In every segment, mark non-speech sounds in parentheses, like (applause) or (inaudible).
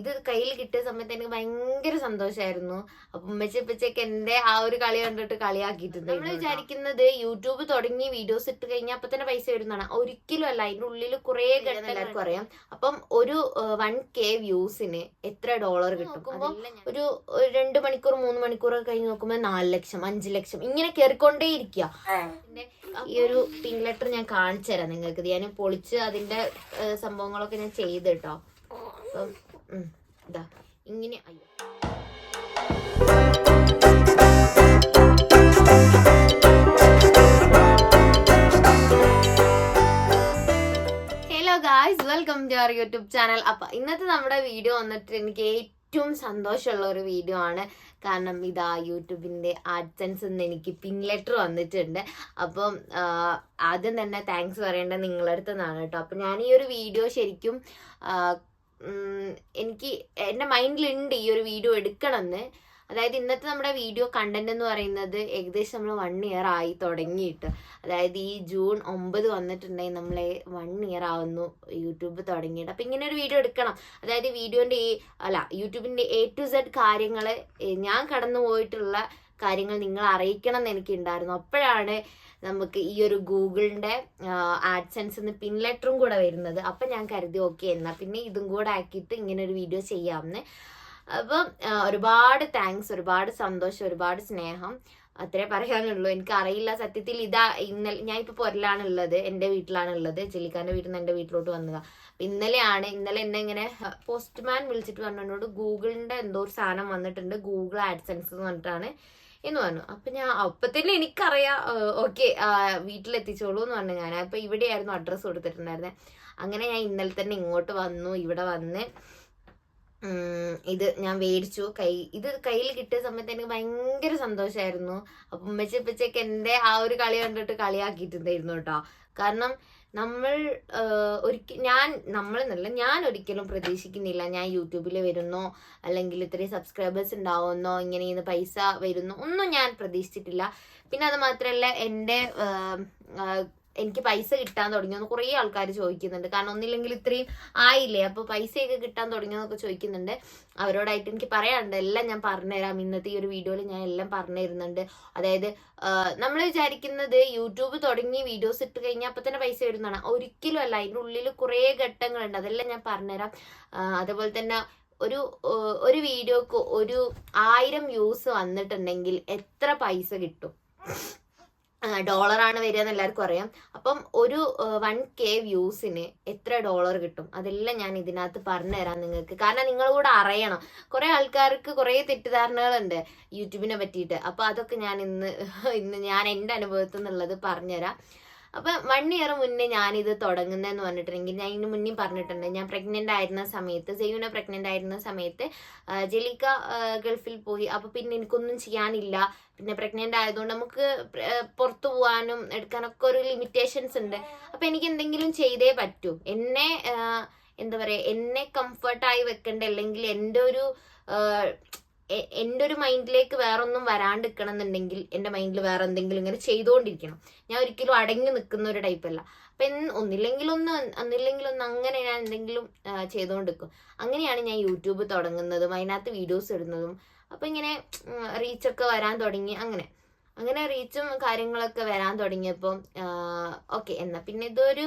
ഇത് കയ്യിൽ കിട്ടിയ സമയത്ത് എനിക്ക് ഭയങ്കര സന്തോഷമായിരുന്നു അപ്പൊ ഉമ്മച്ചപ്പച്ചൊക്കെ എന്റെ ആ ഒരു കളി കണ്ടിട്ട് കളിയാക്കിയിട്ടുണ്ട് നമ്മൾ വിചാരിക്കുന്നത് യൂട്യൂബ് തുടങ്ങി വീഡിയോസ് ഇട്ട് കഴിഞ്ഞാൽ അപ്പൊ തന്നെ പൈസ വരുന്നതാണ്. ഒരിക്കലും അല്ല അതിന്റെ ഉള്ളിൽ കുറെ ഘട്ടം എല്ലാവർക്കും അറിയാം. അപ്പം ഒരു വൺ കെ വ്യൂസിന് എത്ര ഡോളർ കിട്ടും? ഒരു ഒരു രണ്ട് മണിക്കൂർ മൂന്ന് മണിക്കൂർ കഴിഞ്ഞ് നോക്കുമ്പോൾ നാല് ലക്ഷം അഞ്ച് ലക്ഷം ഇങ്ങനെ കയറിക്കൊണ്ടേ ഇരിക്കുക ഈ ഒരു പിങ്ക് ലെറ്റർ ഞാൻ കാണിച്ചു തരാം നിങ്ങൾക്ക്. ഞാൻ പൊളിച്ച് അതിന്റെ സംഭവങ്ങളൊക്കെ ഞാൻ ചെയ്ത് കേട്ടോ. അപ്പം ഇങ്ങനെ അയ്യോ. Hello guys welcome to our YouTube channel അപ്പൊ ഇന്നത്തെ നമ്മുടെ വീഡിയോ വന്നിട്ട് എനിക്ക് ഏറ്റവും സന്തോഷമുള്ള ഒരു വീഡിയോ ആണ്. കാരണം ഇതാ യൂട്യൂബിന്റെ ആഡ്സൻസ് നിന്ന് എനിക്ക് പിൻ ലെറ്റർ വന്നിട്ടുണ്ട്. അപ്പം ആദ്യം തന്നെ താങ്ക്സ് പറയേണ്ടത് നിങ്ങളുടെ നിന്നാണ് കേട്ടോ. അപ്പം ഞാൻ ഈ ഒരു വീഡിയോ ശരിക്കും എനിക്ക് എന്റെ മൈൻഡിലുണ്ട് ഈ ഒരു വീഡിയോ എടുക്കണമെന്ന് അതായത് ഇന്നത്തെ നമ്മുടെ വീഡിയോ കണ്ടന്റ് എന്ന് പറയുന്നത് ഏകദേശം നമ്മൾ വൺ ഇയർ ആയി തുടങ്ങിയിട്ട്. അതായത് ഈ ജൂൺ ഒമ്പത് വന്നിട്ടുണ്ടെങ്കിൽ നമ്മൾ വൺ ഇയർ ആവുന്നു യൂട്യൂബ് തുടങ്ങിയിട്ട്. അപ്പം ഇങ്ങനെ ഒരു വീഡിയോ എടുക്കണം. അതായത് വീഡിയോന്റെ ഈ അല്ല യൂട്യൂബിന്റെ എ ടു സെഡ് കാര്യങ്ങൾ ഞാൻ കടന്നു പോയിട്ടുള്ള കാര്യങ്ങൾ നിങ്ങൾ അറിയിക്കണം എന്ന് എനിക്ക് ഉണ്ടായിരുന്നു അപ്പോഴാണ് നമുക്ക് ഈ ഒരു ഗൂഗിളിന്റെ ആഡ്സൻസ് പിൻ ലെറ്ററും കൂടെ വരുന്നത്. അപ്പം ഞാൻ കരുതി ഓക്കെ എന്നാ പിന്നെ ഇതും കൂടെ ആക്കിയിട്ട് ഇങ്ങനെ ഒരു വീഡിയോ ചെയ്യാമെന്ന്. അപ്പം ഒരുപാട് താങ്ക്സ് ഒരുപാട് സന്തോഷം ഒരുപാട് സ്നേഹം. അത്രേ പറയാനുള്ളൂ. എനിക്ക് അറിയില്ല സത്യത്തിൽ ഇതാ ഇന്നലെ ഞാൻ ഇപ്പൊ പൊരലാണുള്ളത് എന്റെ വീട്ടിലാണ് ഉള്ളത് ജെല്ലിക്കാരന്റെ വീട്ടിൽ നിന്ന് എന്റെ വീട്ടിലോട്ട് വന്നതാ. അപ്പൊ ഇന്നലെയാണ് ഇന്നലെ എന്നെ ഇങ്ങനെ പോസ്റ്റ്മാൻ വിളിച്ചിട്ട് പറഞ്ഞോട് ഗൂഗിളിന്റെ എന്തോ ഒരു സാധനം വന്നിട്ടുണ്ട് ഗൂഗിൾ ആഡ്സെൻസ് എന്ന് പറഞ്ഞിട്ടാണ് എന്ന് പറഞ്ഞു. അപ്പൊ ഞാൻ അപ്പൊ എനിക്കറിയാം ഓക്കെ വീട്ടിലെത്തിച്ചോളൂ എന്ന് പറഞ്ഞു. ഞാൻ അപ്പൊ ഇവിടെയായിരുന്നു അഡ്രസ്സ് കൊടുത്തിട്ടുണ്ടായിരുന്നത് അങ്ങനെ ഞാൻ ഇന്നലെ തന്നെ ഇങ്ങോട്ട് വന്നു ഇവിടെ വന്ന് ഇത് ഞാൻ മേടിച്ചു. കൈ ഇത് കയ്യിൽ കിട്ടിയ സമയത്ത് എനിക്ക് ഭയങ്കര സന്തോഷമായിരുന്നു അപ്പൊ ഉമ്മച്ചപ്പച്ചൊക്കെ എന്റെ ആ ഒരു കളി കണ്ടിട്ട് കളിയാക്കിയിട്ടുണ്ടായിരുന്നു കേട്ടോ. കാരണം നമ്മൾ ഒരിക്കൽ ഞാൻ നമ്മളെന്നല്ല ഞാൻ ഒരിക്കലും പ്രതീക്ഷിക്കുന്നില്ല ഞാൻ യൂട്യൂബിൽ വരുന്നോ അല്ലെങ്കിൽ ഇത്രയും സബ്സ്ക്രൈബേഴ്സ് ഉണ്ടാവുന്നോ ഇങ്ങനെ ഇന്ന് പൈസ വരുന്നോ ഒന്നും ഞാൻ പ്രതീക്ഷിച്ചിട്ടില്ല. പിന്നെ അത് മാത്രമല്ല എന്റെ എനിക്ക് പൈസ കിട്ടാൻ തുടങ്ങിയെന്ന് കുറേ ആൾക്കാർ ചോദിക്കുന്നുണ്ട്. കാരണം ഒന്നില്ലെങ്കിൽ ഇത്രയും ആയില്ലേ? അപ്പോൾ പൈസയൊക്കെ കിട്ടാൻ തുടങ്ങിയെന്നൊക്കെ ചോദിക്കുന്നുണ്ട്. അവരോടായിട്ട് എനിക്ക് പറയാനുണ്ട്. എല്ലാം ഞാൻ പറഞ്ഞുതരാം. ഇന്നത്തെ ഈ ഒരു വീഡിയോയിൽ ഞാൻ എല്ലാം പറഞ്ഞു തരുന്നുണ്ട് അതായത് നമ്മൾ വിചാരിക്കുന്നത് യൂട്യൂബ് തുടങ്ങി വീഡിയോസ് ഇട്ട് കഴിഞ്ഞാൽ അപ്പം തന്നെ പൈസ വരുന്നതാണ്. ഒരിക്കലും അല്ല. അതിന്റെ ഉള്ളിൽ കുറേ ഘട്ടങ്ങളുണ്ട്. അതെല്ലാം ഞാൻ പറഞ്ഞുതരാം. അതുപോലെ തന്നെ ഒരു ഒരു വീഡിയോക്ക് ഒരു ആയിരം വ്യൂസ് വന്നിട്ടുണ്ടെങ്കിൽ എത്ര പൈസ കിട്ടും? ഡോളറാണ് വരിക എന്ന് എല്ലാവർക്കും അറിയാം. അപ്പം ഒരു വൺ കെ വ്യൂസിന് എത്ര ഡോളർ കിട്ടും? അതെല്ലാം ഞാൻ ഇതിനകത്ത് പറഞ്ഞു തരാം നിങ്ങൾക്ക്. കാരണം നിങ്ങൾ കൂടെ അറിയണം. കുറെ ആൾക്കാർക്ക് കുറെ തെറ്റിദ്ധാരണകളുണ്ട് യൂട്യൂബിനെ പറ്റിയിട്ട്. അപ്പൊ അതൊക്കെ ഞാൻ ഇന്ന് ഇന്ന് ഞാൻ എന്റെ അനുഭവത്തിൽ നിന്നുള്ളത് പറഞ്ഞുതരാം. അപ്പൊ വൺ ഇയർ മുന്നേ ഞാനിത് തുടങ്ങുന്നതെന്ന് പറഞ്ഞിട്ടുണ്ടെങ്കിൽ ഞാൻ ഇതിന് മുന്നേ പറഞ്ഞിട്ടുണ്ട്. ഞാൻ പ്രഗ്നന്റ് ആയിരുന്ന സമയത്ത് സെയ്യുന പ്രഗ്നന്റ് ആയിരുന്ന സമയത്ത് ജലിക്ക ഗൾഫിൽ പോയി. അപ്പൊ പിന്നെ എനിക്കൊന്നും ചെയ്യാനില്ല. പിന്നെ പ്രഗ്നന്റ് ആയതുകൊണ്ട് നമുക്ക് പുറത്തു പോകാനും എടുക്കാനൊക്കെ ഒരു ലിമിറ്റേഷൻസ് ഉണ്ട്. അപ്പൊ എനിക്ക് എന്തെങ്കിലും ചെയ്തേ പറ്റൂ. എന്നെ എന്താ പറയാ എന്നെ കംഫർട്ടായി വെക്കണ്ട? അല്ലെങ്കിൽ എന്റെ ഒരു എന്റെ ഒരു മൈൻഡിലേക്ക് വേറെ ഒന്നും വരാണ്ടിരിക്കണം എന്നുണ്ടെങ്കിൽ എന്റെ മൈൻഡിൽ വേറെ എന്തെങ്കിലും ഇങ്ങനെ ചെയ്തുകൊണ്ടിരിക്കണം ഞാൻ ഒരിക്കലും അടങ്ങി നിൽക്കുന്ന ഒരു ടൈപ്പ് അല്ല. അപ്പൊ എന്ന് ഒന്നില്ലെങ്കിൽ ഒന്ന് ഒന്നില്ലെങ്കിൽ ഒന്ന് അങ്ങനെ ഞാൻ എന്തെങ്കിലും ചെയ്തുകൊണ്ട് നിൽക്കും അങ്ങനെയാണ് ഞാൻ യൂട്യൂബ് തുടങ്ങുന്നതും അതിനകത്ത് വീഡിയോസ് ഇടുന്നതും അപ്പൊ ഇങ്ങനെ റീച്ചൊക്കെ വരാൻ തുടങ്ങി അങ്ങനെ. അങ്ങനെ റീച്ചും കാര്യങ്ങളൊക്കെ വരാൻ തുടങ്ങിയപ്പോൾ ഓക്കെ എന്നാ പിന്നെ ഇതൊരു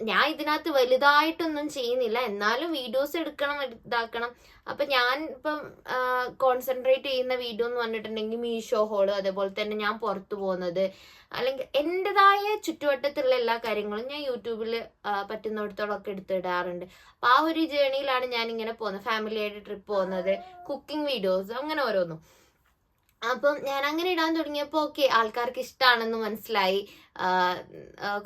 ഞാൻ ഇതിനകത്ത് വലുതായിട്ടൊന്നും ചെയ്യുന്നില്ല. എന്നാലും വീഡിയോസ് എടുക്കണം ഇതാക്കണം. അപ്പൊ ഞാൻ ഇപ്പം കോൺസെൻട്രേറ്റ് ചെയ്യുന്ന വീഡിയോ എന്ന് പറഞ്ഞിട്ടുണ്ടെങ്കിൽ മീഷോ ഹോൾ അതേപോലെ തന്നെ ഞാൻ പുറത്തു പോകുന്നത്. അല്ലെങ്കിൽ എന്റെതായ ചുറ്റുവട്ടത്തുള്ള എല്ലാ കാര്യങ്ങളും ഞാൻ യൂട്യൂബിൽ പറ്റുന്നിടത്തോളം ഒക്കെ എടുത്തിടാറുണ്ട് അപ്പൊ ആ ഒരു ജേണിയിലാണ് ഞാൻ ഇങ്ങനെ പോകുന്നത്. ഫാമിലിയായിട്ട് ട്രിപ്പ് പോകുന്നത്. കുക്കിംഗ് വീഡിയോസ് അങ്ങനെ ഓരോന്നും. അപ്പം ഞാൻ അങ്ങനെ ഇടാൻ തുടങ്ങിയപ്പോൾ ഓക്കെ ആൾക്കാർക്ക് ഇഷ്ടമാണെന്ന് മനസ്സിലായി.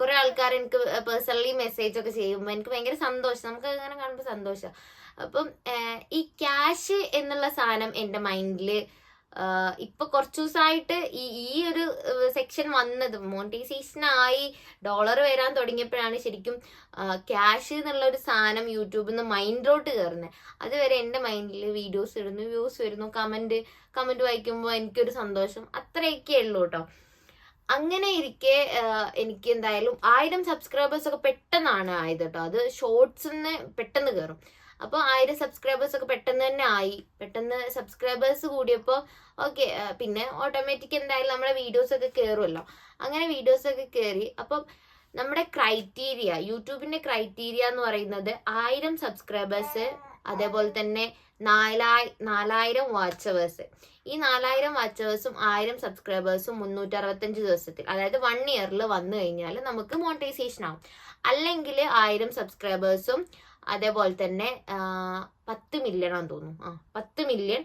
കുറെ ആൾക്കാർ എനിക്ക് പേഴ്സണലി മെസ്സേജ് ഒക്കെ ചെയ്യുമ്പോൾ എനിക്ക് ഭയങ്കര സന്തോഷം. നമുക്ക് അങ്ങനെ കാണുമ്പോൾ സന്തോഷം. അപ്പം ഈ ക്യാഷ് എന്നുള്ള സാധനം എന്റെ മൈൻഡിൽ ഇപ്പൊ കുറച്ചു ദിവസമായിട്ട് ഈ ഈ ഒരു സെക്ഷൻ വന്നത് മോണിറ്റൈസേഷൻ ആയി ഡോളർ വരാൻ തുടങ്ങിയപ്പോഴാണ് ശരിക്കും ക്യാഷ് എന്നുള്ള ഒരു സാധനം യൂട്യൂബിൽ നിന്ന് മൈൻഡിലോട്ട് കയറുന്നത് അതുവരെ എന്റെ മൈൻഡിൽ വീഡിയോസ് ഇടുന്നു വ്യൂസ് വരുന്നു കമന്റ് കമന്റ് വായിക്കുമ്പോൾ എനിക്കൊരു സന്തോഷം. അത്രയൊക്കെ ഉള്ളൂ കേട്ടോ അങ്ങനെ ഇരിക്കെ എനിക്ക് എന്തായാലും ആയിരം സബ്സ്ക്രൈബേഴ്സ് ഒക്കെ പെട്ടെന്നാണ് ആയത് കേട്ടോ അത് ഷോർട്സിന്ന് പെട്ടെന്ന് കയറും അപ്പോൾ ആയിരം സബ്സ്ക്രൈബേഴ്സ് ഒക്കെ പെട്ടെന്ന് തന്നെ ആയി. പെട്ടെന്ന് സബ്സ്ക്രൈബേഴ്സ് കൂടിയപ്പോൾ ഓക്കെ പിന്നെ ഓട്ടോമാറ്റിക് എന്തായാലും നമ്മുടെ വീഡിയോസ് ഒക്കെ കയറുമല്ലോ അങ്ങനെ വീഡിയോസ് ഒക്കെ കയറി അപ്പം നമ്മുടെ ക്രൈറ്റീരിയ യൂട്യൂബിന്റെ ക്രൈറ്റീരിയ എന്ന് പറയുന്നത് ആയിരം സബ്സ്ക്രൈബേഴ്സ് അതേപോലെ തന്നെ നാലായി നാലായിരം വാച്ചവേഴ്സ് ഈ നാലായിരം വാച്ചവേഴ്സും ആയിരം സബ്സ്ക്രൈബേഴ്സും മുന്നൂറ്റി അറുപത്തഞ്ച് ദിവസത്തിൽ അതായത് വൺ ഇയറിൽ വന്നു കഴിഞ്ഞാൽ നമുക്ക് മോണിറ്റൈസേഷൻ ആവും. അല്ലെങ്കിൽ ആയിരം സബ്സ്ക്രൈബേഴ്സും അതേപോലെ തന്നെ പത്ത് മില്യൺ ആണെന്ന് തോന്നുന്നു. ആ പത്ത് മില്യൺ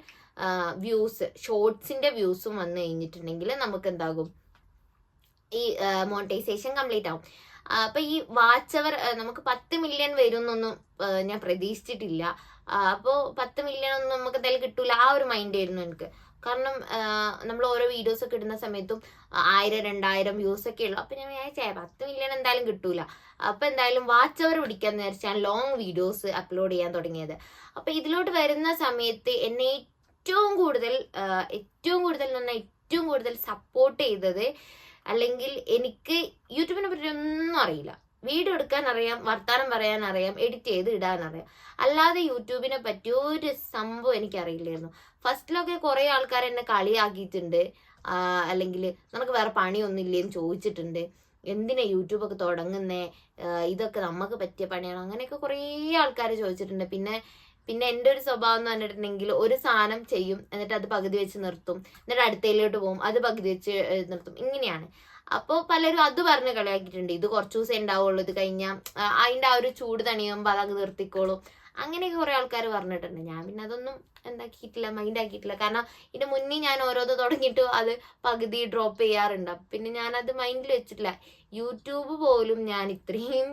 വ്യൂസ് ഷോർട്സിന്റെ വ്യൂസും വന്നു കഴിഞ്ഞിട്ടുണ്ടെങ്കിൽ നമുക്ക് എന്താകും ഈ മോണിറ്റൈസേഷൻ കംപ്ലീറ്റ് ആവും അപ്പൊ ഈ വാച്ചവർ നമുക്ക് പത്ത് മില്യൺ വരും എന്നൊന്നും ഞാൻ പ്രതീക്ഷിച്ചിട്ടില്ല. അപ്പോൾ അപ്പോ പത്ത് മില്യൺ ഒന്നും നമുക്ക് എന്തായാലും കിട്ടൂല. ആ ഒരു മൈൻഡ് ആയിരുന്നു എനിക്ക്. കാരണം നമ്മൾ ഓരോ വീഡിയോസ് ഒക്കെ ഇടുന്ന സമയത്തും ആയിരം രണ്ടായിരം വ്യൂസ് ഒക്കെ ഉള്ളു. അപ്പൊ ഞാൻ വിചാരിച്ചേ പത്ത് മില്യൺ എന്തായാലും കിട്ടൂല. അപ്പൊ എന്തായാലും വാച്ച് അവർ പിടിക്കാന്ന് വിചാരിച്ചാൽ ലോങ് വീഡിയോസ് അപ്ലോഡ് ചെയ്യാൻ തുടങ്ങിയത്. അപ്പൊ ഇതിലോട്ട് വരുന്ന സമയത്ത് എന്നെ ഏറ്റവും കൂടുതൽ ഏറ്റവും കൂടുതൽ എന്ന് ഏറ്റവും കൂടുതൽ സപ്പോർട്ട് ചെയ്തത് അല്ലെങ്കിൽ എനിക്ക് യൂട്യൂബിനെ പറ്റി ഒന്നും അറിയില്ല. വീഡിയോ എടുക്കാൻ അറിയാം വർത്താനം പറയാൻ അറിയാം എഡിറ്റ് ചെയ്ത് ഇടാൻ അറിയാം അല്ലാതെ യൂട്യൂബിനെ പറ്റി ഒരു സംഭവം എനിക്ക് അറിയില്ലായിരുന്നു ഫസ്റ്റിലൊക്കെ കുറെ ആൾക്കാർ എന്നെ കളിയാക്കിയിട്ടുണ്ട്. അല്ലെങ്കിൽ നമുക്ക് വേറെ പണിയൊന്നും ഇല്ലേന്ന് ചോദിച്ചിട്ടുണ്ട്. എന്തിനാ യൂട്യൂബൊക്കെ തുടങ്ങുന്നേ? ഇതൊക്കെ നമുക്ക് പറ്റിയ പണിയാണ്? അങ്ങനെയൊക്കെ കുറേ ആൾക്കാർ ചോദിച്ചിട്ടുണ്ട്. പിന്നെ പിന്നെ എന്റെ ഒരു സ്വഭാവം എന്ന് പറഞ്ഞിട്ടുണ്ടെങ്കിൽ ഒരു സാധനം ചെയ്യും എന്നിട്ട് അത് പകുതി വെച്ച് നിർത്തും. എന്നിട്ട് അടുത്തയിലോട്ട് പോകും അത് പകുതി വെച്ച് നിർത്തും. ഇങ്ങനെയാണ്. അപ്പോൾ പലരും അത് പറഞ്ഞ് കളിയാക്കിയിട്ടുണ്ട്. ഇത് കുറച്ച് ദിവസം ഉണ്ടാവുള്ളൂ ഇത് കഴിഞ്ഞാൽ അതിന്റെ ആ ഒരു ചൂട് തണിയുമ്പോൾ അതങ്ങ് നിർത്തിക്കോളും. അങ്ങനെയൊക്കെ കുറേ ആൾക്കാർ പറഞ്ഞിട്ടുണ്ട്. ഞാൻ പിന്നെ അതൊന്നും എന്താക്കിയിട്ടില്ല മൈൻഡ് ആക്കിയിട്ടില്ല. കാരണം ഇതിന് മുന്നേ ഞാൻ ഓരോന്ന് തുടങ്ങിയിട്ട് അത് പകുതി ഡ്രോപ്പ് ചെയ്യാറുണ്ട്. പിന്നെ ഞാൻ അത് മൈൻഡിൽ വെച്ചിട്ടില്ല. യൂട്യൂബ് പോലും ഞാൻ ഇത്രയും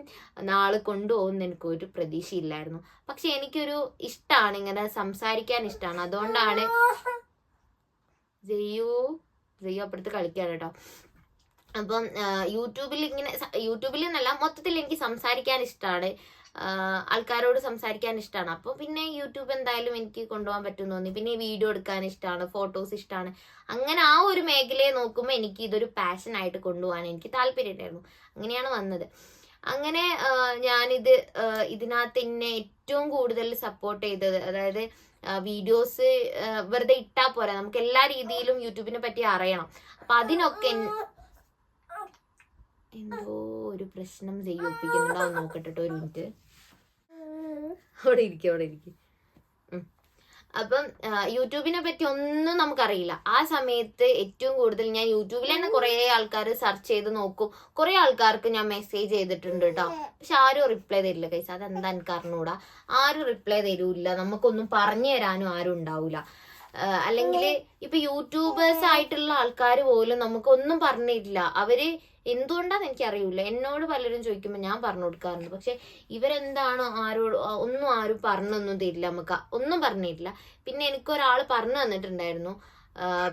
നാൾ കൊണ്ടുപോകുന്ന എനിക്ക് ഒരു പ്രതീക്ഷയില്ലായിരുന്നു. പക്ഷെ എനിക്കൊരു ഇഷ്ടമാണ് ഇങ്ങനെ സംസാരിക്കാൻ ഇഷ്ടമാണ് അതുകൊണ്ടാണ് ജയ്യോ ജയ്യോ അപ്പുറത്ത് കളിക്കാൻ കേട്ടോ. അപ്പം യൂട്യൂബിൽ ഇങ്ങനെ യൂട്യൂബിൽ എന്നല്ല മൊത്തത്തിൽ എനിക്ക് സംസാരിക്കാൻ ഇഷ്ടമാണ് ആൾക്കാരോട് സംസാരിക്കാൻ ഇഷ്ടമാണ് അപ്പോൾ പിന്നെ യൂട്യൂബ് എന്തായാലും എനിക്ക് കൊണ്ടുപോകാൻ പറ്റും തോന്നി. പിന്നെ വീഡിയോ എടുക്കാൻ ഇഷ്ടമാണ് ഫോട്ടോസ് ഇഷ്ടമാണ് അങ്ങനെ ആ ഒരു മേഖലയെ നോക്കുമ്പോൾ എനിക്ക് ഇതൊരു പാഷനായിട്ട് കൊണ്ടുപോകാൻ എനിക്ക് താല്പര്യം ഉണ്ടായിരുന്നു. അങ്ങനെയാണ് വന്നത്. അങ്ങനെ ഞാനിത് ഇതിനകത്ത് എന്നെ ഏറ്റവും കൂടുതൽ സപ്പോർട്ട് ചെയ്തത് അതായത് വീഡിയോസ് വെറുതെ ഇട്ടാൽ പോരാ. നമുക്ക് എല്ലാ രീതിയിലും യൂട്യൂബിനെ പറ്റി അറിയണം. അപ്പം അതിനൊക്കെ എന്തോ ഒരു പ്രശ്നം ചെയ്യിപ്പിക്കുന്നുണ്ടോ നോക്കട്ടെ ഒരു മിനിറ്റ്. അവിടെ ഇരിക്കും അവിടെ ഇരിക്കും. അപ്പം യൂട്യൂബിനെ പറ്റി ഒന്നും നമുക്കറിയില്ല. ആ സമയത്ത് ഏറ്റവും കൂടുതൽ ഞാൻ യൂട്യൂബിൽ തന്നെ കുറെ ആൾക്കാർ സെർച്ച് ചെയ്ത് നോക്കും. കുറെ ആൾക്കാർക്ക് ഞാൻ മെസ്സേജ് ചെയ്തിട്ടുണ്ട് കേട്ടോ പക്ഷെ ആരും റിപ്ലൈ തരില്ല കൈസ്. അതെന്താ എനിക്ക് അറിഞ്ഞൂടാ. ആരും റിപ്ലൈ തരൂല്ല. നമുക്കൊന്നും പറഞ്ഞു തരാനും ആരും ഉണ്ടാവൂല. അല്ലെങ്കിൽ ഇപ്പൊ യൂട്യൂബേഴ്സ് ആയിട്ടുള്ള ആൾക്കാർ പോലും നമുക്കൊന്നും പറഞ്ഞിട്ടില്ല. അവർ എന്തുകൊണ്ടാന്ന് എനിക്ക് അറിയില്ല എന്നോട് പലരും ചോദിക്കുമ്പോൾ ഞാൻ പറഞ്ഞു കൊടുക്കാറുണ്ട്. പക്ഷെ ഇവരെന്താണോ ആരോട് ഒന്നും ആരും പറഞ്ഞൊന്നും തരില്ല നമുക്ക്. ഒന്നും പറഞ്ഞിട്ടില്ല. പിന്നെ എനിക്കൊരാൾ പറഞ്ഞു തന്നിട്ടുണ്ടായിരുന്നു.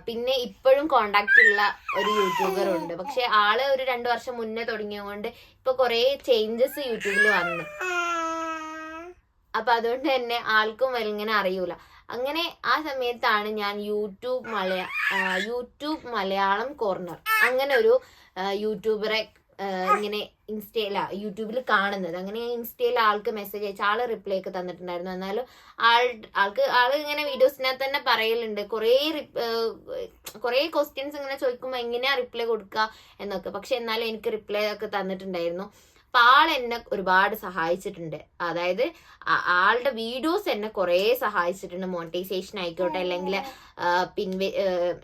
പിന്നെ ഇപ്പോഴും കോണ്ടാക്ട് ഉള്ള ഒരു യൂട്യൂബർ ഉണ്ട്. പക്ഷെ ആൾ ഒരു രണ്ടു വർഷം മുന്നേ തുടങ്ങിയതുകൊണ്ട് ഇപ്പൊ കുറെ ചേഞ്ചസ് യൂട്യൂബിൽ വന്നു. അപ്പൊ അതുകൊണ്ട് തന്നെ ആൾക്കും ഇങ്ങനെ അറിയൂല. അങ്ങനെ ആ സമയത്താണ് ഞാൻ യൂട്യൂബ് മലയാ യൂട്യൂബ് മലയാളം കോർണർ അങ്ങനെ ഒരു യൂട്യൂബറെ ഇങ്ങനെ ഇൻസ്റ്റയില യൂട്യൂബിൽ കാണുന്നത്. അങ്ങനെ ഇൻസ്റ്റയിൽ ആൾക്ക് മെസ്സേജ് അയച്ച ആൾ റിപ്ലൈ ഒക്കെ തന്നിട്ടുണ്ടായിരുന്നു. എന്നാലും ആൾ ആൾക്ക് ആൾ ഇങ്ങനെ വീഡിയോസിനകത്ത് തന്നെ പറയലുണ്ട്. കുറേ കുറേ ക്വസ്റ്റ്യൻസ് ഇങ്ങനെ ചോദിക്കുമ്പോൾ എങ്ങനെയാ റിപ്ലൈ കൊടുക്കുക എന്നൊക്കെ. പക്ഷെ എന്നാലും എനിക്ക് റിപ്ലൈ ഒക്കെ തന്നിട്ടുണ്ടായിരുന്നു. അപ്പൊ ആൾ എന്നെ ഒരുപാട് സഹായിച്ചിട്ടുണ്ട്. അതായത് ആളുടെ വീഡിയോസ് എന്നെ കുറേ സഹായിച്ചിട്ടുണ്ട്. മോണിറ്റൈസേഷൻ ആയിക്കോട്ടെ അല്ലെങ്കിൽ പിൻ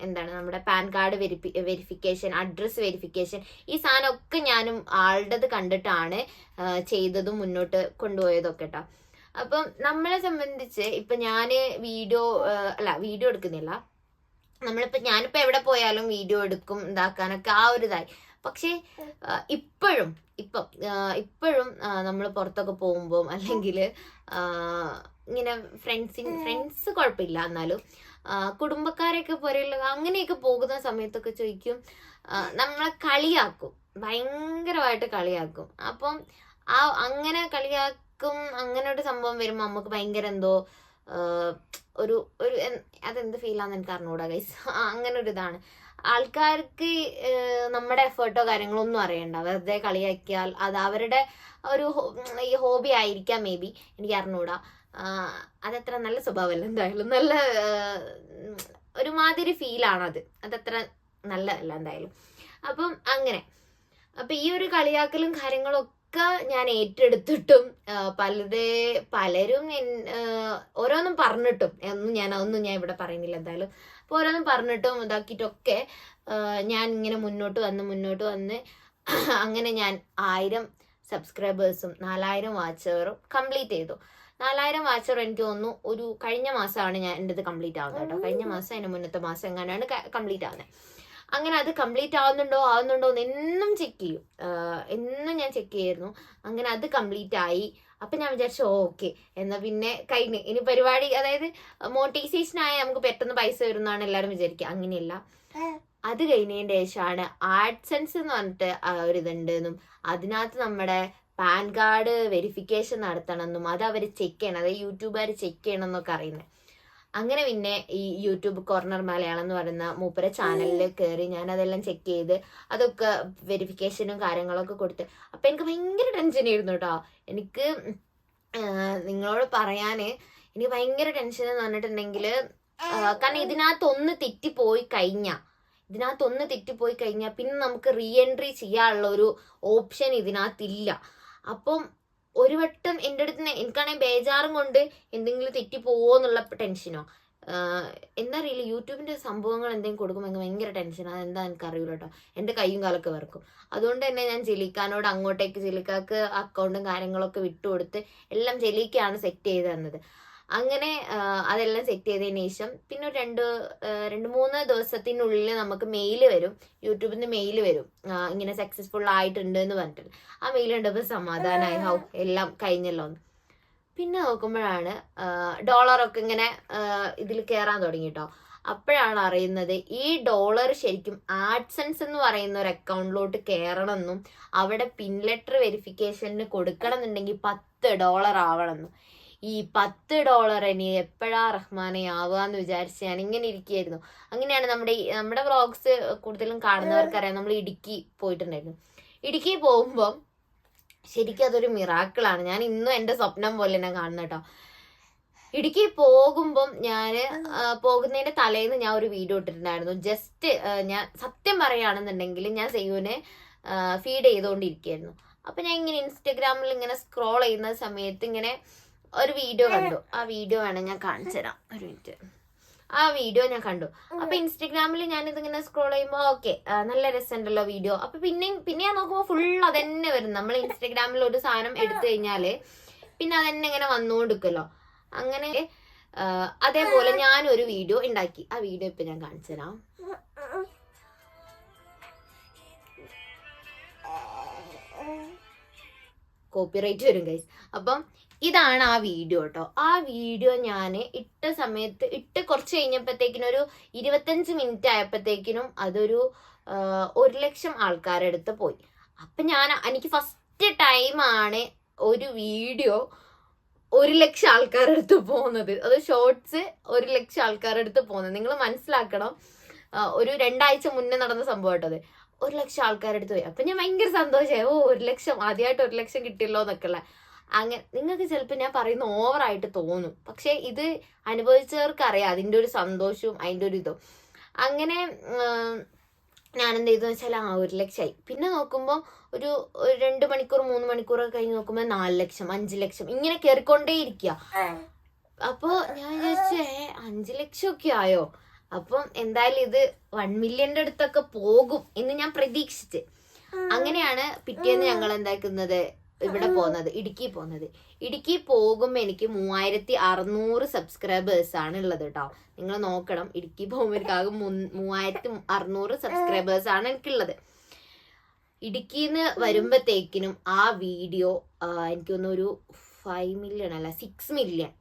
എന്താണ് നമ്മുടെ PAN card verify verification address verification ഈ സാധനമൊക്കെ ഞാനും ആളുടേത് കണ്ടിട്ടാണ് ചെയ്തതും മുന്നോട്ട് കൊണ്ടുപോയതൊക്കെ കേട്ടോ അപ്പം നമ്മളെ സംബന്ധിച്ച് ഇപ്പൊ ഞാൻ വീഡിയോ അല്ല വീഡിയോ എടുക്കുന്നില്ല. നമ്മളിപ്പോ ഞാനിപ്പോ എവിടെ പോയാലും വീഡിയോ എടുക്കും ഇതാക്കാനൊക്കെ ആ ഒരു ഇതായി. പക്ഷേ ഇപ്പോഴും ഇപ്പം ഇപ്പോഴും നമ്മൾ പുറത്തൊക്കെ പോകുമ്പോൾ അല്ലെങ്കിൽ ഇങ്ങനെ ഫ്രണ്ട്സിൻ ഫ്രണ്ട്സ് കുഴപ്പമില്ല എന്നാലും കുടുംബക്കാരൊക്കെ പോലെയുള്ള അങ്ങനെയൊക്കെ പോകുന്ന സമയത്തൊക്കെ ചോദിക്കും നമ്മളെ കളിയാക്കും ഭയങ്കരമായിട്ട് കളിയാക്കും. അപ്പം ആ അങ്ങനെ കളിയാക്കും അങ്ങനെ ഒരു സംഭവം വരുമ്പോൾ നമുക്ക് ഭയങ്കര എന്തോ ഒരു ഒരു അതെന്ത് ഫീലാന്ന് എനിക്ക് അറിഞ്ഞൂടാ ഗൈസ് അങ്ങനെ ഒരു ഇതാണ്. ആൾക്കാർക്ക് നമ്മുടെ എഫേർട്ടോ കാര്യങ്ങളോ ഒന്നും അറിയണ്ട. വെറുതെ കളിയാക്കിയാൽ അത് അവരുടെ ഒരു ഈ ഹോബി ആയിരിക്കാം മേ ബി എനിക്ക് അറിഞ്ഞൂടാ. അതത്ര നല്ല സ്വഭാവമല്ല എന്തായാലും. നല്ല ഒരുമാതിരി ഫീലാണത് അതത്ര നല്ലതല്ല എന്തായാലും. അപ്പം അങ്ങനെ. അപ്പം ഈ ഒരു കളിയാക്കലും കാര്യങ്ങളും ഒക്കെ ഞാൻ ഏറ്റെടുത്തിട്ടും പലരേ പലരും ഓരോന്നും പറഞ്ഞിട്ടും. ഒന്നും ഞാൻ ഒന്നും ഞാൻ ഇവിടെ പറയുന്നില്ല എന്തായാലും. അപ്പൊ ഓരോന്നും പറഞ്ഞിട്ടും ഇതാക്കിയിട്ടൊക്കെ ഞാൻ ഇങ്ങനെ മുന്നോട്ട് വന്ന് മുന്നോട്ട് വന്ന് (clears throat) അങ്ങനെ ഞാൻ ആയിരം സബ്സ്ക്രൈബേഴ്സും നാലായിരം വാച്ചറും കംപ്ലീറ്റ് ചെയ്തു. നാലായിരം വാച്ചർ എനിക്ക് തോന്നുന്നു ഒരു കഴിഞ്ഞ മാസമാണ് ഞാൻ എന്റെ ഇത് കംപ്ലീറ്റ് ആവുന്നത് കേട്ടോ. കഴിഞ്ഞ മാസം അതിന് മുന്നത്തെ മാസം എങ്ങനെയാണ് കംപ്ലീറ്റ് ആവുന്നത് അങ്ങനെ അത് കംപ്ലീറ്റ് ആവുന്നുണ്ടോ ആവുന്നുണ്ടോ എന്ന് എന്നും ചെക്ക് ചെയ്യും. എന്നും ഞാൻ ചെക്ക് ചെയ്യായിരുന്നു. അങ്ങനെ അത് കംപ്ലീറ്റ് ആയി. അപ്പൊ ഞാൻ വിചാരിച്ചു ഓക്കെ. എന്നാ പിന്നെ കഴിഞ്ഞ്. ഇനി പരിപാടി അതായത് മോട്ടിവേഷൻ ആയ നമുക്ക് പെട്ടെന്ന് പൈസ വരുന്നതാണ് എല്ലാവരും വിചാരിക്കുക. അങ്ങനെയല്ല. അത് കഴിഞ്ഞതിന്റെ ശേഷമാണ് ആർട്സ് സെൻസ് എന്ന് പറഞ്ഞിട്ട് ഒരു ഇതുണ്ടെന്നും അതിനകത്ത് നമ്മുടെ പാൻ കാർഡ് വെരിഫിക്കേഷൻ നടത്തണമെന്നും അത് അവർ ചെക്ക് ചെയ്യണം. അതായത് യൂട്യൂബുകാർ ചെക്ക് ചെയ്യണം എന്നൊക്കെ അറിയുന്നത് അങ്ങനെ പിന്നെ ഈ യൂട്യൂബ് കോർണർ മലയാളം എന്ന് പറയുന്ന മൂപ്പര ചാനലിൽ കയറി ഞാൻ അതെല്ലാം ചെക്ക് ചെയ്ത് അതൊക്കെ വെരിഫിക്കേഷനും കാര്യങ്ങളൊക്കെ കൊടുത്ത്. അപ്പൊ എനിക്ക് ഭയങ്കര ടെൻഷൻ ആയിരുന്നു കേട്ടോ എനിക്ക് നിങ്ങളോട് പറയാന് എനിക്ക് ഭയങ്കര ടെൻഷൻ എന്ന് പറഞ്ഞിട്ടുണ്ടെങ്കിൽ കാരണം ഇതിനകത്തൊന്ന് തെറ്റിപ്പോയി കഴിഞ്ഞ ഇതിനകത്തൊന്ന് തെറ്റിപ്പോയി കഴിഞ്ഞാൽ പിന്നെ നമുക്ക് റീ എൻട്രി ചെയ്യാനുള്ള ഒരു ഓപ്ഷൻ ഇതിനകത്തില്ല. അപ്പം ഒരു വട്ടം എന്റെ അടുത്ത് എനിക്കാണെങ്കിൽ ബേജാറും കൊണ്ട് എന്തെങ്കിലും തെറ്റിപ്പോവോ എന്നുള്ള ടെൻഷനോ? എന്താ അറിയില്ല. യൂട്യൂബിന്റെ സംഭവങ്ങൾ എന്തെങ്കിലും കൊടുക്കുമ്പോൾ എനിക്ക് ഭയങ്കര ടെൻഷൻ അതെന്താ എനിക്ക് അറിയില്ല കേട്ടോ. എന്റെ കൈയും കാലൊക്കെ വർക്കും അതുകൊണ്ട് തന്നെ ഞാൻ ജെലിക്കാനോട് അങ്ങോട്ടേക്ക് ജെലിക്കാക്ക് അക്കൗണ്ടും കാര്യങ്ങളൊക്കെ വിട്ടുകൊടുത്ത് എല്ലാം ജെലിക്കാണ് സെറ്റ് ചെയ്ത് തന്നത്. അങ്ങനെ അതെല്ലാം സെറ്റ് ചെയ്തതിന് ശേഷം പിന്നെ ഒരു രണ്ട് രണ്ട് മൂന്ന് ദിവസത്തിനുള്ളിൽ നമുക്ക് മെയിൽ വരും. യൂട്യൂബിൽ നിന്ന് മെയിൽ വരും. ഇങ്ങനെ സക്സസ്ഫുൾ ആയിട്ടുണ്ട് എന്ന് പറഞ്ഞിട്ട്. ആ മെയിൽ കണ്ടപ്പോൾ സമാധാനമായി ഹൗ എല്ലാം കഴിഞ്ഞല്ലോ. പിന്നെ നോക്കുമ്പോഴാണ് ഡോളറൊക്കെ ഇങ്ങനെ ഇതിൽ കയറാൻ തുടങ്ങി അപ്പോഴാണ് അറിയുന്നത് ഈ ഡോളർ ശരിക്കും ആഡ്സൻസ് എന്ന് പറയുന്ന ഒരു അക്കൗണ്ടിലോട്ട് കയറണമെന്നും അവിടെ പിൻ ലെറ്റർ വെരിഫിക്കേഷന് കൊടുക്കണം എന്നുണ്ടെങ്കിൽ പത്ത് ഡോളർ ആവണമെന്നും. ഈ പത്ത് ഡോളർ ഇനി എപ്പോഴാ റഹ്മാനെ ആവുകയെന്ന് വിചാരിച്ച് ഞാൻ ഇങ്ങനെ ഇരിക്കുകയായിരുന്നു. അങ്ങനെയാണ് നമ്മുടെ നമ്മുടെ വ്ളോഗ്സ് കൂടുതലും കാണുന്നവർക്കറിയാം. നമ്മൾ ഇടുക്കി പോയിട്ടുണ്ടായിരുന്നു. ഇടുക്കി പോകുമ്പോൾ ശരിക്കും അതൊരു മിറാക്കിളാണ്. ഞാൻ ഇന്നും എന്റെ സ്വപ്നം പോലെ തന്നെ കാണുന്നത് കേട്ടോ. ഇടുക്കി പോകുമ്പം ഞാൻ പോകുന്നതിന്റെ തലേന്ന് ഞാൻ ഒരു വീഡിയോ ഇട്ടിട്ടുണ്ടായിരുന്നു. ജസ്റ്റ് ഞാൻ സത്യം പറയുകയാണെന്നുണ്ടെങ്കിൽ ഞാൻ സെയ്യുവിനെ ഫീഡ് ചെയ്തുകൊണ്ടിരിക്കുകയായിരുന്നു. അപ്പം ഞാൻ ഇങ്ങനെ ഇൻസ്റ്റഗ്രാമിൽ ഇങ്ങനെ സ്ക്രോൾ ചെയ്യുന്ന സമയത്ത് ഇങ്ങനെ ഒരു വീഡിയോ കണ്ടു. ആ വീഡിയോ വേണം ഞാൻ കാണിച്ചു തരാം ഒരു മിനിറ്റ്. ആ വീഡിയോ ഞാൻ കണ്ടു. അപ്പൊ ഇൻസ്റ്റഗ്രാമിൽ ഞാൻ ഇതിങ്ങനെ സ്ക്രോൾ ചെയ്യുമ്പോൾ ഓക്കെ നല്ല രസമുണ്ടല്ലോ വീഡിയോ. അപ്പൊ പിന്നെ പിന്നെ ഞാൻ നോക്കുമ്പോൾ ഫുൾ അതന്നെ വരും. നമ്മൾ ഇൻസ്റ്റഗ്രാമിൽ ഒരു സാധനം എടുത്തു കഴിഞ്ഞാൽ പിന്നെ അതന്നെ ഇങ്ങനെ വന്നുകൊണ്ടിരിക്കുമല്ലോ അങ്ങനെ അതേപോലെ ഞാൻ ഒരു വീഡിയോ ഉണ്ടാക്കി. ആ വീഡിയോ ഇപ്പൊ ഞാൻ കാണിച്ചു തരാം കോപ്പിറൈറ്റ് വരും ഗൈസ് അപ്പം ഇതാണ് ആ വീഡിയോ കേട്ടോ ആ വീഡിയോ ഞാൻ ഇട്ട സമയത്ത് ഇട്ട് കുറച്ച് കഴിഞ്ഞപ്പോഴത്തേക്കിനും ഒരു ഇരുപത്തഞ്ച് മിനിറ്റ് ആയപ്പോഴത്തേക്കിനും അതൊരു ഒരു ലക്ഷം ആൾക്കാരുടെ അടുത്ത് പോയി. അപ്പം ഞാൻ എനിക്ക് ഫസ്റ്റ് ടൈമാണ് ഒരു വീഡിയോ ഒരു ലക്ഷം ആൾക്കാരുടെ അടുത്ത് പോകുന്നത്. അത് ഷോർട്സ് ഒരു ലക്ഷം ആൾക്കാരുടെ അടുത്ത് പോകുന്നത്. നിങ്ങൾ മനസ്സിലാക്കണം ഒരു രണ്ടാഴ്ച മുന്നേ നടന്ന സംഭവം കേട്ടോ ഒരു ലക്ഷം ആൾക്കാരുടെ അടുത്ത് പോയി. അപ്പൊ ഞാൻ ഭയങ്കര സന്തോഷമായി. ഓ ഒരു ലക്ഷം ആദ്യമായിട്ട് ഒരു ലക്ഷം കിട്ടിയല്ലോ എന്നൊക്കെയുള്ള. അങ്ങനെ നിങ്ങൾക്ക് ചിലപ്പോൾ ഞാൻ പറയുന്ന ഓവറായിട്ട് തോന്നും. പക്ഷേ ഇത് അനുഭവിച്ചവർക്ക് അതിന്റെ ഒരു സന്തോഷവും അതിന്റെ ഒരു ഇതും. അങ്ങനെ ഞാൻ എന്ത് ചെയ്തു വെച്ചാൽ ആ ഒരു ലക്ഷമായി. പിന്നെ നോക്കുമ്പോൾ ഒരു ഒരു രണ്ട് മണിക്കൂർ മൂന്ന് മണിക്കൂറൊക്കെ കഴിഞ്ഞ് നോക്കുമ്പോൾ നാല് ലക്ഷം അഞ്ച് ലക്ഷം ഇങ്ങനെ കയറിക്കൊണ്ടേ ഇരിക്കുക അപ്പോൾ ഞാൻ വിചാരിച്ചു ഏ അഞ്ച് ലക്ഷം ഒക്കെ ആയോ? അപ്പം എന്തായാലും ഇത് വൺ മില്യന്റെ അടുത്തൊക്കെ പോകും എന്ന് ഞാൻ പ്രതീക്ഷിച്ച്. അങ്ങനെയാണ് പിറ്റേന്ന് ഞങ്ങൾ എന്താക്കുന്നത് ഇവിടെ പോകുന്നത് ഇടുക്കി പോകുന്നത്. ഇടുക്കി പോകുമ്പോൾ എനിക്ക് മൂവായിരത്തി അറുന്നൂറ് സബ്സ്ക്രൈബേഴ്സ് ആണ് ഉള്ളത് കേട്ടോ നിങ്ങൾ നോക്കണം ഇടുക്കി പോകുമ്പോൾ എനിക്കാകും മൂവായിരത്തി അറുന്നൂറ് സബ്സ്ക്രൈബേഴ്സ് ആണ് എനിക്കുള്ളത്. ഇടുക്കിന്ന് വരുമ്പത്തേക്കിനും ആ വീഡിയോ എനിക്കൊന്നൊരു ഫൈവ് മില്യൺ അല്ല six million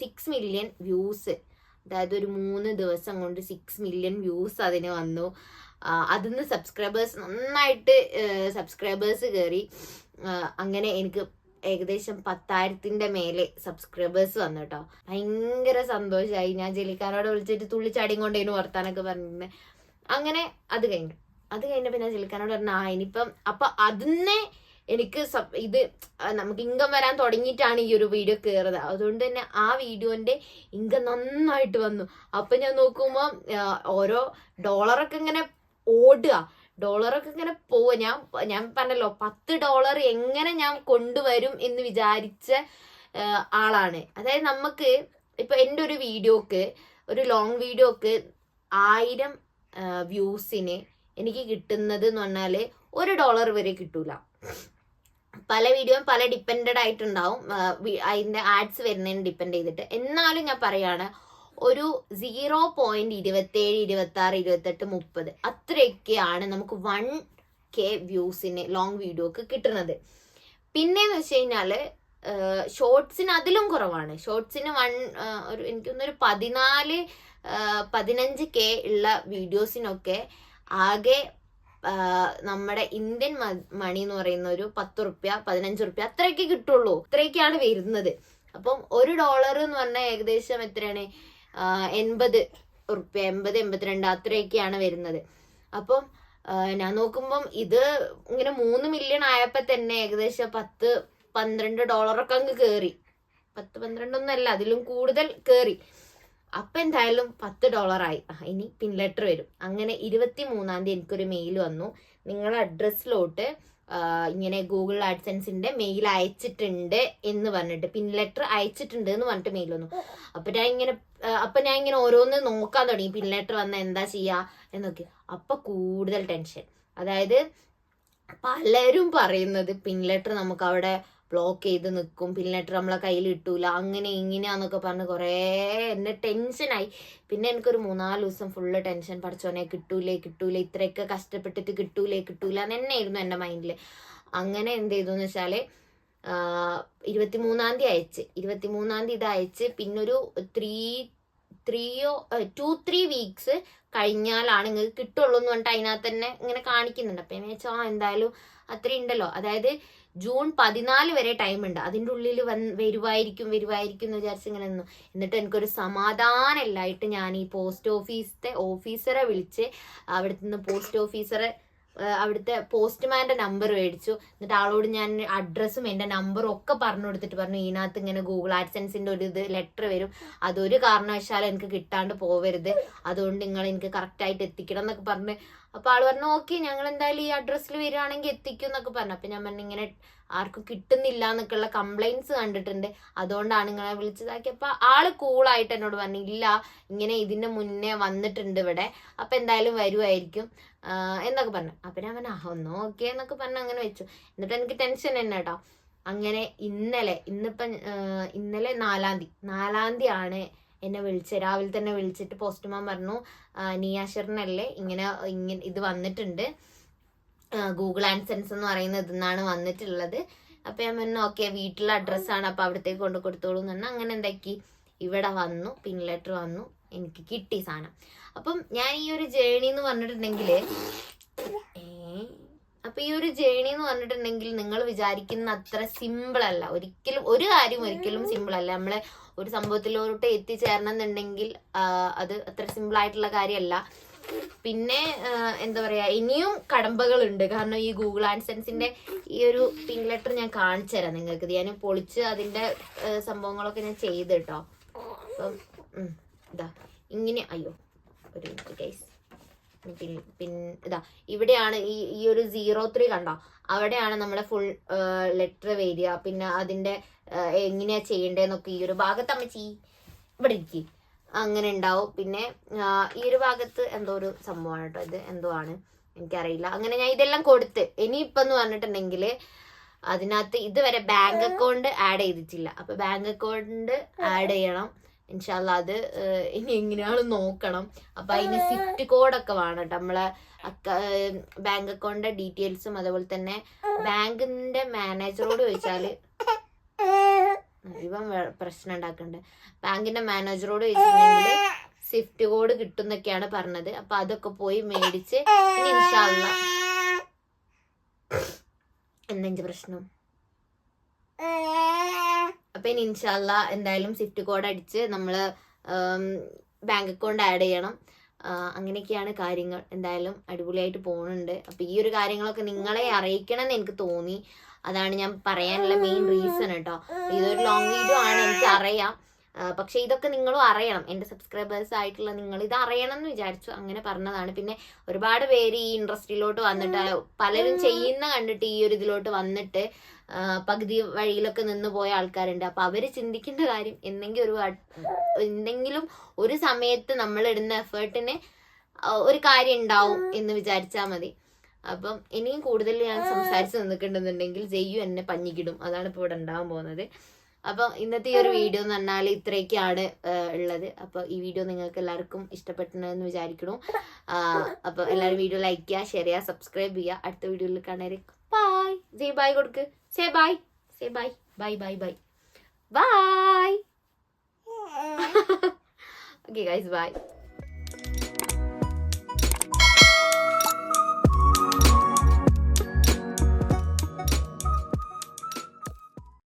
six million views അതായത് ഒരു മൂന്ന് ദിവസം കൊണ്ട് സിക്സ് മില്യൺ വ്യൂസ് അതിന് വന്നു. അതിന്ന് സബ്സ്ക്രൈബേഴ്സ് നന്നായിട്ട് സബ്സ്ക്രൈബേഴ്സ് കയറി അങ്ങനെ എനിക്ക് ഏകദേശം പത്തായിരത്തിന്റെ മേലെ സബ്സ്ക്രൈബേഴ്സ് വന്നു കേട്ടോ ഭയങ്കര സന്തോഷമായി ഞാൻ ജെലിക്കാരോട് വിളിച്ചിട്ട് തുള്ളിച്ചാടിയും കൊണ്ടേനു വർത്താനൊക്കെ പറഞ്ഞിരുന്നത് അങ്ങനെ അത് കഴിഞ്ഞു. അത് കഴിഞ്ഞപ്പോ ഞാൻ ജെലിക്കാനോട് പറഞ്ഞു ആ ഇനിയിപ്പം അപ്പൊ അതിനെ എനിക്ക് ഇത് നമുക്ക് ഇൻകം വരാൻ തുടങ്ങിയിട്ടാണ് ഈ ഒരു വീഡിയോ കയറുന്നത് അതുകൊണ്ട് തന്നെ ആ വീഡിയോന്റെ ഇൻകം നന്നായിട്ട് വന്നു. അപ്പൊ ഞാൻ നോക്കുമ്പോൾ ഓരോ ഡോളറൊക്കെ ഇങ്ങനെ ഓടുക. ഡോളറൊക്കെ ഇങ്ങനെ പോവുക. ഞാൻ ഞാൻ പറഞ്ഞല്ലോ പത്ത് ഡോളർ എങ്ങനെ ഞാൻ കൊണ്ടുവരും എന്ന് വിചാരിച്ച ആളാണ്. അതായത് നമുക്ക് ഇപ്പൊ എന്റെ ഒരു വീഡിയോക്ക് ഒരു ലോങ് വീഡിയോക്ക് ആയിരം വ്യൂസിന് എനിക്ക് കിട്ടുന്നത് എന്ന് പറഞ്ഞാൽ ഒരു ഡോളർ വരെ കിട്ടൂല. പല വീഡിയോയും പല ഡിപ്പെൻഡഡ് ആയിട്ടുണ്ടാവും. അതിന്റെ ആഡ്സ് വരുന്നതിന് ഡിപ്പെൻഡ് ചെയ്തിട്ട്. എന്നാലും ഞാൻ പറയാണ് ഒരു സീറോ പോയിന്റ് ഇരുപത്തേഴ് ഇരുപത്തി ആറ് ഇരുപത്തെട്ട് മുപ്പത് അത്രയൊക്കെയാണ് നമുക്ക് വൺ കെ വ്യൂസിന് ലോങ് വീഡിയോക്ക് കിട്ടുന്നത്. പിന്നെന്ന് വെച്ച് കഴിഞ്ഞാൽ ഷോർട്സിന് അതിലും കുറവാണ്. ഷോർട്സിന് വൺ ഒരു എനിക്ക് ഒരു പതിനാല് പതിനഞ്ച് കെ ഉള്ള വീഡിയോസിനൊക്കെ ആകെ നമ്മുടെ ഇന്ത്യൻ മണി എന്ന് പറയുന്ന ഒരു പത്ത് റുപ്യ പതിനഞ്ച് റുപ്യ അത്രയൊക്കെ കിട്ടുള്ളൂ. അത്രയൊക്കെയാണ് വരുന്നത്. അപ്പം ഒരു ഡോളർ എന്ന് പറഞ്ഞാൽ ഏകദേശം എത്രയാണ്? എൺപത് റുപ്യ എൺപത് എൺപത്തിരണ്ട് അത്രയൊക്കെയാണ് വരുന്നത്. അപ്പം ഞാൻ നോക്കുമ്പം ഇത് ഇങ്ങനെ മൂന്ന് മില്യൺ ആയപ്പോ തന്നെ ഏകദേശം പത്ത് പന്ത്രണ്ട് ഡോളറൊക്കെ അങ്ങ് കേറി. പത്ത് പന്ത്രണ്ടൊന്നും അല്ല അതിലും കൂടുതൽ കേറി. അപ്പൊ എന്തായാലും പത്ത് ഡോളറായി. ഇനി പിൻ ലെറ്റർ വരും. അങ്ങനെ ഇരുപത്തി മൂന്നാം തീയതി എനിക്കൊരു മെയിൽ വന്നു. നിങ്ങളുടെ അഡ്രസ്സിലോട്ട് ഇങ്ങനെ ഗൂഗിൾ ആഡ്സെൻസിന്റെ മെയിൽ അയച്ചിട്ടുണ്ട് എന്ന് പറഞ്ഞിട്ട് പിൻ ലെറ്റർ അയച്ചിട്ടുണ്ട് എന്ന് പറഞ്ഞിട്ട് മെയിൽ വന്നു. അപ്പൊ ഞാൻ ഇങ്ങനെ അപ്പൊ ഞാൻ ഇങ്ങനെ ഓരോന്ന് നോക്കാൻ തുടങ്ങി. പിൻ ലെറ്റർ വന്ന എന്താ ചെയ്യാ എന്നൊക്കെ. അപ്പൊ കൂടുതൽ ടെൻഷൻ. അതായത് പലരും പറയുന്നത് പിൻ ലെറ്റർ നമുക്ക് അവിടെ ബ്ലോക്ക് ചെയ്ത് നിൽക്കും പിന്നെ നമ്മളെ കയ്യിൽ കിട്ടൂല അങ്ങനെ ഇങ്ങനെയാന്നൊക്കെ പറഞ്ഞ് കുറേ എന്നെ ടെൻഷനായി പിന്നെ എനിക്കൊരു മൂന്നാൽ ദിവസം ഫുള്ള് ടെൻഷൻ പഠിച്ചോനെ കിട്ടൂലേ കിട്ടൂലേ ഇത്രയൊക്കെ കഷ്ടപ്പെട്ടിട്ട് കിട്ടൂലേ കിട്ടൂല എന്ന് തന്നെയായിരുന്നു എന്റെ മൈൻഡിൽ അങ്ങനെ എന്ത് ചെയ്തു എന്ന് വെച്ചാൽ ഇരുപത്തിമൂന്നാം തീയതി അയച്ച്. ഇരുപത്തിമൂന്നാം തീയതി ഇത് അയച്ച്. പിന്നൊരു ത്രീ ത്രീയോ ടു ത്രീ വീക്സ് കഴിഞ്ഞാലാണ് നിങ്ങൾക്ക് കിട്ടുള്ളൂ എന്ന് പറഞ്ഞിട്ട് അതിനകത്ത് തന്നെ ഇങ്ങനെ കാണിക്കുന്നുണ്ട്. അപ്പം ഞാൻ വെച്ചാൽ എന്തായാലും അത്രയും ഉണ്ടല്ലോ. അതായത് ജൂൺ പതിനാല് വരെ ടൈം ഉണ്ട്. അതിന്റെ ഉള്ളിൽ വൻ വരുവായിരിക്കും വരുവായിരിക്കും എന്ന് വിചാരിച്ച് ഇങ്ങനെ നിന്നു. എന്നിട്ട് എനിക്കൊരു സമാധാനമില്ലായിട്ട് ഞാൻ ഈ പോസ്റ്റ് ഓഫീസിലെ ഓഫീസറെ വിളിച്ച് അവിടുത്തെ നിന്ന് പോസ്റ്റ് ഓഫീസറെ അവിടുത്തെ പോസ്റ്റ്മാന്റെ നമ്പർ മേടിച്ചു. എന്നിട്ട് ആളോട് ഞാൻ അഡ്രസ്സും എന്റെ നമ്പറും ഒക്കെ പറഞ്ഞു കൊടുത്തിട്ട് പറഞ്ഞു ഇതിനകത്ത് ഇങ്ങനെ ഗൂഗിൾ ആഡ്സൻസിന്റെ ഒരു ഇത് ലെറ്റർ വരും. അതൊരു കാരണവശാലും എനിക്ക് കിട്ടാണ്ട് പോവരുത്. അതുകൊണ്ട് നിങ്ങൾ എനിക്ക് കറക്റ്റായിട്ട് എത്തിക്കണം എന്നൊക്കെ പറഞ്ഞ് അപ്പൊ ആൾ പറഞ്ഞു ഓക്കെ ഞങ്ങൾ എന്തായാലും ഈ അഡ്രസ്സിൽ വരികയാണെങ്കിൽ എത്തിക്കും എന്നൊക്കെ പറഞ്ഞു. അപ്പൊ ഞാൻ പറഞ്ഞു ഇങ്ങനെ ആർക്കും കിട്ടുന്നില്ല എന്നൊക്കെയുള്ള കംപ്ലൈൻസ് കണ്ടിട്ടുണ്ട്. അതുകൊണ്ടാണ് നിങ്ങളെ വിളിച്ചതാക്കി അപ്പൊ ആൾ കൂളായിട്ട് എന്നോട് പറഞ്ഞു ഇല്ല ഇങ്ങനെ ഇതിന്റെ മുന്നേ വന്നിട്ടുണ്ട് ഇവിടെ. അപ്പൊ എന്തായാലും വരുമായിരിക്കും എന്നൊക്കെ പറഞ്ഞു. അപ്പൊ ഞാൻ പറഞ്ഞു ആ ഒന്ന് ഓക്കെ എന്നൊക്കെ പറഞ്ഞു അങ്ങനെ വെച്ചു. എന്നിട്ട് എനിക്ക് ടെൻഷൻ തന്നെ കേട്ടോ. അങ്ങനെ ഇന്നലെ ഇന്നിപ്പം ഇന്നലെ നാലാം തീയതി നാലാം തീയതി ആണ് എന്നെ വിളിച്ച് രാവിലെ തന്നെ വിളിച്ചിട്ട് പോസ്റ്റ്മാൻ പറഞ്ഞു നിയാഷറിനല്ലേ ഇങ്ങനെ ഇങ്ങനെ ഇത് വന്നിട്ടുണ്ട്. ഗൂഗിൾ ആൻസൻസ് എന്ന് പറയുന്ന ഇതെന്നാണ് വന്നിട്ടുള്ളത്. അപ്പൊ ഞാൻ പറഞ്ഞു ഓക്കെ വീട്ടിലെ അഡ്രസ്സാണ്. അപ്പൊ അവിടത്തേക്ക് കൊണ്ട് കൊടുത്തോളൂ എന്ന് പറഞ്ഞാൽ അങ്ങനെ എന്താക്കി? ഇവിടെ വന്നു. പിൻ ലെറ്റർ വന്നു. എനിക്ക് കിട്ടി സാധനം. അപ്പം ഞാൻ ഈ ഒരു ജേണി എന്ന് പറഞ്ഞിട്ടുണ്ടെങ്കിൽ അപ്പൊ ഈ ഒരു ജേണി എന്ന് പറഞ്ഞിട്ടുണ്ടെങ്കിൽ നിങ്ങൾ വിചാരിക്കുന്ന അത്ര സിമ്പിൾ അല്ല. ഒരിക്കലും ഒരു കാര്യം ഒരിക്കലും സിമ്പിൾ അല്ല. നമ്മളെ ഒരു സംഭവത്തിലോട്ട് എത്തിച്ചേരണം എന്നുണ്ടെങ്കിൽ ആ, അത് അത്ര സിമ്പിൾ ആയിട്ടുള്ള കാര്യമല്ല പിന്നെ എന്താ പറയാ ഇനിയും കടമ്പകളുണ്ട്. കാരണം ഈ ഗൂഗിൾ ആൻസെൻസിന്റെ ഈ ഒരു പിൻ ലെറ്റർ ഞാൻ കാണിച്ചു തരാം നിങ്ങൾക്ക് ഞാൻ പൊളിച്ച് അതിന്റെ സംഭവങ്ങളൊക്കെ ഞാൻ ചെയ്ത് കേട്ടോ. അപ്പം ഇതാ ഇങ്ങനെ അയ്യോ ഒരു മിനിറ്റ് ഗൈസ് പിൻ പിൻ ഇതാ ഇവിടെയാണ് ഈ ഈ ഒരു സീറോ ത്രീ കണ്ടോ? അവിടെയാണ് നമ്മുടെ ഫുൾ ലെറ്റർ വരിക. പിന്നെ അതിന്റെ എങ്ങനെയാ ചെയ്യേണ്ടതെന്നൊക്കെ ഈ ഒരു ഭാഗത്ത് അമ്മച്ചി ഇവിടെ ഇരിക്കും. അങ്ങനെ ഉണ്ടാവും. പിന്നെ ഈ ഒരു ഭാഗത്ത് എന്തോ ഒരു സംഭവമാണ് കേട്ടോ. ഇത് എന്തോ ആണ്. എനിക്കറിയില്ല. അങ്ങനെ ഞാൻ ഇതെല്ലാം കൊടുത്ത്. ഇനിയിപ്പം എന്ന് പറഞ്ഞിട്ടുണ്ടെങ്കിൽ അതിനകത്ത് ഇതുവരെ ബാങ്ക് അക്കൗണ്ട് ആഡ് ചെയ്തിട്ടില്ല. അപ്പൊ ബാങ്ക് അക്കൗണ്ട് ആഡ് ചെയ്യണം. ഇൻഷാല്ല അത് ഇനി എങ്ങനെയാണ് നോക്കണം. അപ്പൊ അതിന് സിഫ്റ്റ് കോഡൊക്കെ വേണം കേട്ടോ. നമ്മളെ ബാങ്ക് അക്കൗണ്ടിന്റെ ഡീറ്റെയിൽസും അതുപോലെ തന്നെ ബാങ്കിന്റെ മാനേജറോട് ചോദിച്ചാൽ ഇവൻ പ്രശ്നം ഉണ്ടാക്കുന്നുണ്ട് ബാങ്കിന്റെ മാനേജറോട് ചോദിച്ചിട്ടുണ്ടെങ്കിൽ സിഫ്റ്റ് കോഡ് കിട്ടുന്നൊക്കെയാണ് പറഞ്ഞത്. അപ്പൊ അതൊക്കെ പോയി മേടിച്ച് ഇനി ഇൻഷാല്ല എന്തെങ്കിലും പ്രശ്നം? അപ്പൊ ഇനി ഇൻഷാല്ല എന്തായാലും സ്വിഫ്റ്റ് കോഡ് അടിച്ച് നമ്മൾ ബാങ്ക് അക്കൗണ്ട് ആഡ് ചെയ്യണം. അങ്ങനെയൊക്കെയാണ് കാര്യങ്ങൾ. എന്തായാലും അടിപൊളിയായിട്ട് പോകുന്നുണ്ട് അപ്പൊ ഈ ഒരു കാര്യങ്ങളൊക്കെ നിങ്ങളെ അറിയിക്കണം എന്ന് എനിക്ക് തോന്നി. അതാണ് ഞാൻ പറയാനുള്ള മെയിൻ റീസൺ കേട്ടോ ഇതൊരു ലോങ് വീഡിയോ ആണ് എനിക്ക് അറിയാം പക്ഷെ ഇതൊക്കെ നിങ്ങളും അറിയണം. എന്റെ സബ്സ്ക്രൈബേഴ്സ് ആയിട്ടുള്ള നിങ്ങൾ ഇത് അറിയണം എന്ന് വിചാരിച്ചു. അങ്ങനെ പറഞ്ഞതാണ്. പിന്നെ ഒരുപാട് പേര് ഈ ഇൻഡസ്ട്രിയിലോട്ട് വന്നിട്ട് പലരും ചെയ്യുന്ന കണ്ടിട്ട് ഈ ഒരു ഇതിലോട്ട് വന്നിട്ട് പകുതി വഴിയിലൊക്കെ നിന്ന് പോയ ആൾക്കാരുണ്ട്. അപ്പൊ അവർ ചിന്തിക്കേണ്ട കാര്യം എന്തെങ്കിലും ഒരു എന്തെങ്കിലും ഒരു സമയത്ത് നമ്മൾ ഇടുന്ന എഫേർട്ടിന് ഒരു കാര്യം ഉണ്ടാവും എന്ന് വിചാരിച്ചാൽ മതി. അപ്പം ഇനിയും കൂടുതൽ ഞാൻ സംസാരിച്ച് നിൽക്കുന്നുണ്ടെന്നുണ്ടെങ്കിൽ ജയ്യു എന്നെ പഞ്ഞിക്കിടും. അതാണ് ഇപ്പോൾ ഇവിടെ ഉണ്ടാവാൻ പോകുന്നത്. അപ്പം ഇന്നത്തെ ഈ ഒരു വീഡിയോ എന്ന് പറഞ്ഞാൽ ഇത്രയൊക്കെയാണ് ഉള്ളത്. അപ്പോൾ ഈ വീഡിയോ നിങ്ങൾക്ക് എല്ലാവർക്കും ഇഷ്ടപ്പെട്ടെന്ന് വിചാരിക്കണു അപ്പോൾ എല്ലാവരും വീഡിയോ ലൈക്ക് ചെയ്യുക ഷെയർ ചെയ്യുക സബ്സ്ക്രൈബ് ചെയ്യുക. അടുത്ത വീഡിയോയിൽ കാണാൻ ബൈ ജയ് ബൈ കൊടുക്ക്. Say bye say bye bye bye bye bye okay guys bye